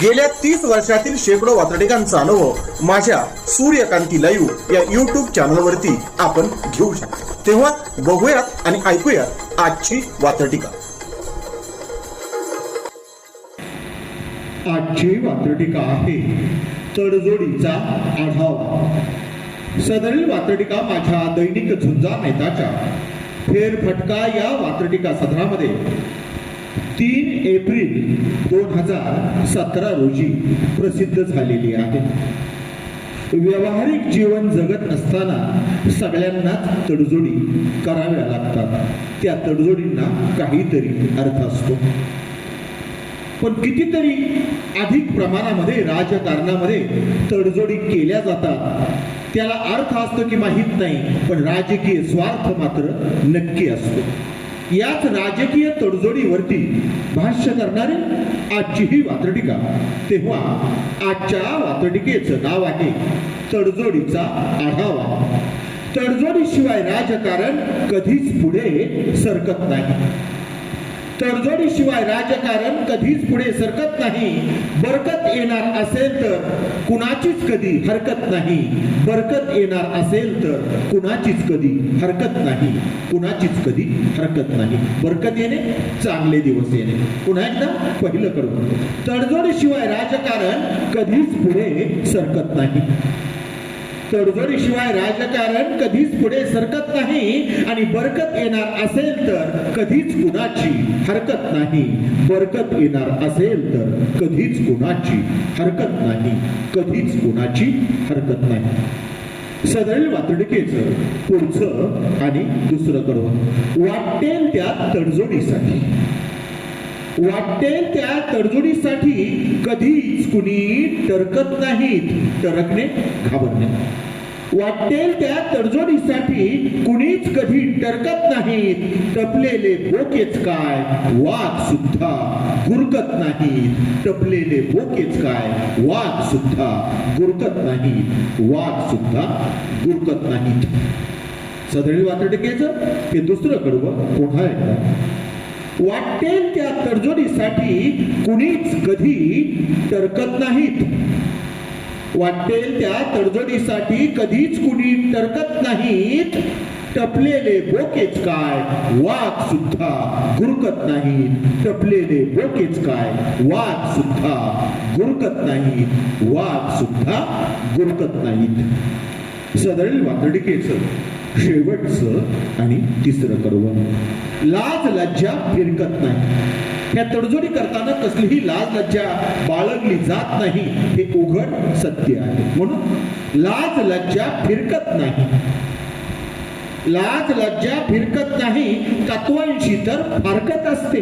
गेल्या तीस वर्षातील शेकडो वातडिकांचा अनुभव माझ्या सूर्यकांती लाईव्ह या युट्यूब चॅनलवरती आपण घेऊ शकतो. तेव्हा बघूयात आणि ऐकूयात आजची वातडिका आजची वात्रटिका आहे तडजोडीचा आढावा. सदरील वात्रटिका माझ्या दैनिक झुंजा नेताच्या फेरफटका या वात्रटिका सदरामध्ये. तीन एप्रिल दोन हजार सतरा रोजी प्रसिद्ध झालेली आहे. व्यावहारिक जीवन जगत असताना सगळ्यांनाच तडजोडी कराव्या लागतात. त्या तडजोडींना काहीतरी अर्थ असतो. पण कितीतरी अधिक प्रमाणामध्ये राजकारणामध्ये तडजोडी केल्या जातात. त्याला अर्थ असतो की माहीत नाही पण राजकीय स्वार्थ मात्र नक्की असतो. याच राजकीय तडजोडीवरती भाष्य करणारे आजची ही वात्रटिका. तेव्हा आजच्या वात्रटिकेचं नाव आहे तडजोडीचा आढावा. तडजोडीशिवाय राजकारण कधीच पुढे सरकत नाही. तडजोडीशिवाय राजकारण कधीच पुढे सरकत नाही. बरकत येणार असेल तर कुणाचीच कधी हरकत नाही. बरकत येणार असेल तर कुणाचीच कधी हरकत नाही. कुणाचीच कधी हरकत नाही. बरकत येणे चांगले दिवस येणे. पुन्हा एकदा पहिलं करू तडजोडीशिवाय राजकारण कधीच पुढे सरकत नाही. तडजोडीशिवाय राजकारण कधीच पुढे सरकत नाही आणि बरकत येणार असेल तर कधीच कुणाची हरकत नाही. बरकत येणार असेल तर कधीच कुणाची हरकत नाही. कधीच कुणाची हरकत नाही. सदरील वातडिकेचं पुढचं आणि दुसरं कडवं. वाटेल त्या तडजोडीसाठी. वाटेल त्या तडजोडीसाठी कधीच कुणी टरकत नाहीत. टरकणे घाबरणे. वाटेल त्या तडजोडीसाठी कुणीच कधी टरकत नाहीत. टपलेले बोकेच काय? वाघ सुद्धा गुरकत नाहीत. टपलेले बोकेच काय? वाघ सुद्धा गुरकत नाही वाघ सुद्धा गुरकत नाहीत. सदळी वातडकेच हे दुसरं कडवं. पुन्हा एकदा. वाटेल त्या तडजोडीसाठी कुणीच कधी तरकत नाहीत. वाटेल त्या तडजोडीसाठी कधीच कुणी तरकत नाहीत. टपलेले बोकेच काय वाघ सुद्धा गुरकत नाहीत. टपलेले बोकेच काय वाघ सुद्धा गुरकत नाहीत. वाघ सुद्धा गुरकत नाहीत. सदरील वातडिकेचं शेवटचं आणि तिसरं कर्व. लाज लज्जा फिरकत नाही. या तडजोडी करताना कसलीही लाज लज्जा बाळगली जात नाही. हे उघड सत्य आहे. म्हणून लाज लज्जा फिरकत नाही. लाज लज्जा फिरकत नाही तत्वांशी तर फारकत असते.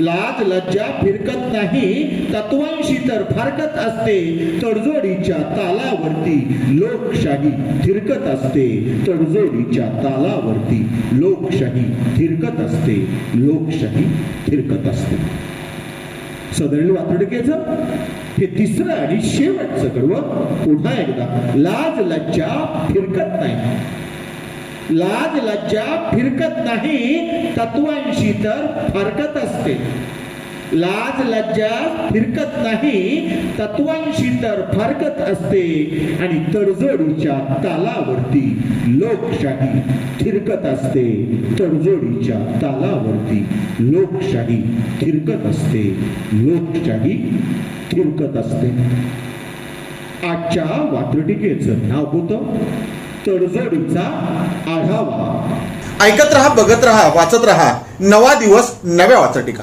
लाज लज्जा फिरकत नाही तत्वांशी तर फारकत असते तडजोडीच्या तालावरती लोकशाही थिरकत असते तडजोडीच्या तालावरती लोकशाही थिरकत असते लोकशाही थिरकत असते. सदळी वातडिकेचं हे तिसरं आणि शेवटचं कडवं पुन्हा एकदा लाज लज्जा फिरकत नाही. लाज लज्जा फिरकत नाही तत्वांशी तर फरकत असते. लाज लज्जा फिरकत नाही तत्वांशी तर फरकत असते. आणि तडजोडीच्या तालावरती लोकशाही थिरकत असते. तडजोडीच्या तालावरती लोकशाही थिरकत असते. लोकशाही थिरकत असते. आजच्या वात्रटिकेचं नाव होतं तडजोडीचा आढावा. ऐकत रहा बघत रहा वाचत रहा. नवा दिवस नव्या वाचटिका.